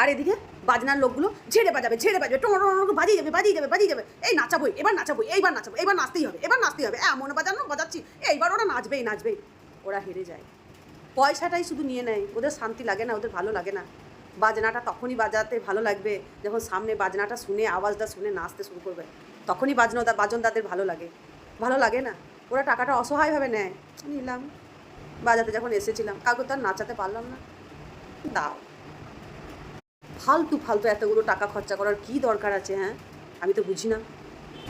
আর এদিকে বাজনার লোকগুলো ঝেড়ে বাজাবে ঝেড়ে বাজাবে, টোঁ টোঁ টোঁ বাজিয়ে যাবে বাজিয়ে যাবে বাজিয়ে যাবে। এই নাচাবই, এবার নাচাবই, এইবার নাচাবো এবার নাচতেই হবে, এবার নাচতেই হবে। এমন বাজানো, বাজাচ্ছি, এইবার ওরা নাচবেই নাচবেই। ওরা হেরে যায়। পয়সাটাই শুধু নিয়ে নেয়, ওদের শান্তি লাগে না, ওদের ভালো লাগে না। বাজনাটা তখনই বাজাতে ভালো লাগবে, যখন সামনে বাজনাটা শুনে, আওয়াজটা শুনে নাচতে শুরু করবে। তখনই বাজনা বাজন তাদের ভালো লাগে। ভালো লাগে না? ওরা টাকাটা অসহায়ভাবে নেয়। নিলাম। বাজাতে যখন এসেছিলাম, কাউকে তো আর নাচাতে পারলাম না। দাও। ফালতু ফালতু এতগুলো টাকা খরচা করার কি দরকার আছে হ্যাঁ? আমি তো বুঝি না।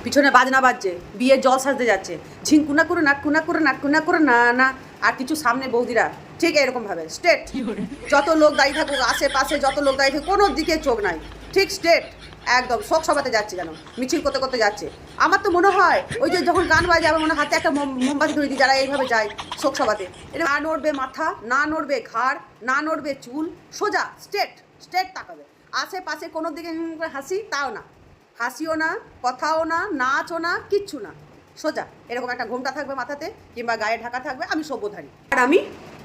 পিছনে বাজনা বাজছে বিয়ে জল সাজতে যাচ্ছে। ঝিঙ্কুনা করে না কুনা করে না কুনা করে না না আর কিছু সামনে বৌদিরা ঠিক এরকম ভাবে স্টেট যত লোক দাঁড়িয়ে থাকুক আশেপাশে যত লোক দাঁড়িয়ে থাকুক কোনো দিকে চোখ নাই ঠিক স্টেট একদম, শোক সভাতে যাচ্ছে যেন, মিছিল করতে করতে যাচ্ছে। আমার তো মনে হয়, ওই যে যখন গান বাজে, আমার মনে হাতে একটা মোম- মোমবাতি ধরে দিই, যারা এইভাবে যায় শোক সভাতে। এটা না নড়বে মাথা, না নড়বে ঘাড়, না নড়বে চুল, সোজা, স্ট্রেট স্ট্রেট তাকাবে। আশেপাশে কোনো দিকে হাসি, তাও না। হাসিও না, কথাও না, নাচও না, কিচ্ছু না। সোজা, এরকম একটা ঘোমটা থাকবে মাথাতে, কিংবা গায়ে ঢাকা থাকবে, আমি সভ্যধারী। আর আমি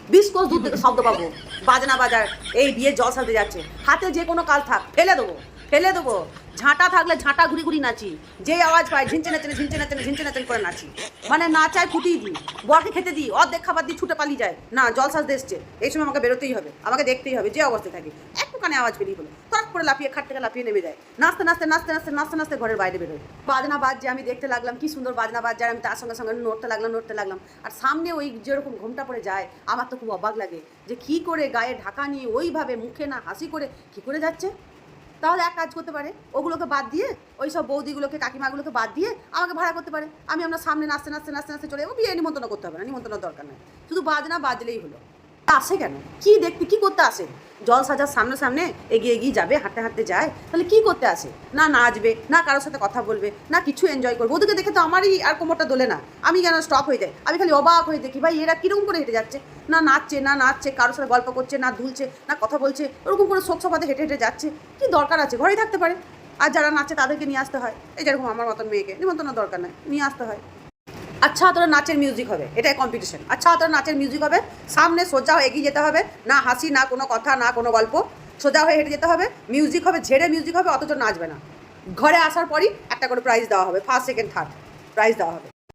বিশ কোষ থেকে শব্দ পাবো। বাজনা বাজার, এই বিয়ে জল সাজতে যাচ্ছে। হাতে যে কোনো কাল থাক, ফেলে দেবো। ফেলে দেবো। ঝাঁটা থাকলে ঝাঁটা ঘুরি ঘুরি নাচি। যেই আওয়াজ পাই ঝিনচে নাচেন ঝিনচে নাচেন ঝিনচে নাচেন করে নাচি। মানে নাচায় ফুটিয়ে দিই। বরকে খেতে দিই, অর্ধেক খাবার দিই ছুটে পালিয়ে যায়। না জলসাজ এসছে। এই সময় আমাকে বেরোতেই হবে। আমাকে দেখতেই হবে যে অবস্থায় থাকি। একটুখানি আওয়াজ বেরিয়ে হলো তট করে লাফিয়ে খাট থেকে লাফিয়ে নেমে যায়। নাচতে নাচতে নাচতে নাচতে নাচতে নাচতে ঘরের বাইরে বেরোয়। বাজনা বাজছে, আমি দেখতে লাগলাম, কি সুন্দর বাজনা বাজছে, আর আমি তার সঙ্গে সঙ্গে নড়তে লাগলাম নড়তে লাগলাম। আর সামনে ওই যেরকম ঘোমটা পড়ে যায়, আমার তো খুব অবাক লাগে যে কি করে গায়ে ঢাকা নিয়ে ওইভাবে মুখে না হাসি করে কি করে যাচ্ছে? তাহলে এক কাজ করতে পারে, ওগুলোকে বাদ দিয়ে ওই সব বৌদিগুলোকে, কাকিমাগুলোকে বাদ দিয়ে আমাকে ভাড়া করতে পারে। আমি আমরা সামনে নাচতে নাচতে নাচতে নাচতে চলে যাব, বিয়ে নিমন্ত্রণ করতে হবে না, নিমন্ত্রণের দরকার নেই। শুধু বাজনা বাজলেই হলো। আসে কেন? কি দেখতে, কি করতে আসে? জল সাজার সামনে সামনে এগিয়ে এগিয়ে যাবে, হাঁটতে হাঁটতে যায়। তাহলে কি করতে আসে না নাচবে, না কারোর সাথে কথা বলবে, না কিছু এনজয় করবে। ওদেরকে দেখে তো আমারই আর কোমরটা দোলে না। আমি কেন স্টপ হয়ে যাই? আমি খালি অবাক হয়ে দেখি, ভাই এরা কীরকম করে হেঁটে যাচ্ছে? না নাচছে না নাচছে, কারোর সাথে গল্প করছে, না দুলছে, না কথা বলছে, ওরকম করে শোক সভাতে হেঁটে হেঁটে যাচ্ছে। কি দরকার আছে? ঘরেই থাকতে পারে। আর যারা নাচে তাদেরকে নিয়ে আসতে হয়। এই যেরকম আমার মতন মেয়েকে নিমন্ত্রণ দরকার নেই, নিয়ে আসতে হয়। আচ্ছা তোরা নাচের মিউজিক হবে, এটাই কম্পিটিশন আচ্ছা তোরা নাচের মিউজিক হবে, সামনে সোজা হয়ে এগিয়ে যেতে হবে, না হাসি, না কোনো কথা, না কোনো গল্প, সোজা হয়ে হেঁটে যেতে হবে মিউজিক হবে, ঝেড়ে মিউজিক হবে, অথচ নাচবে না। ঘরে আসার পরই একটা করে প্রাইজ দেওয়া হবে ফার্স্ট সেকেন্ড থার্ড প্রাইজ দেওয়া হবে।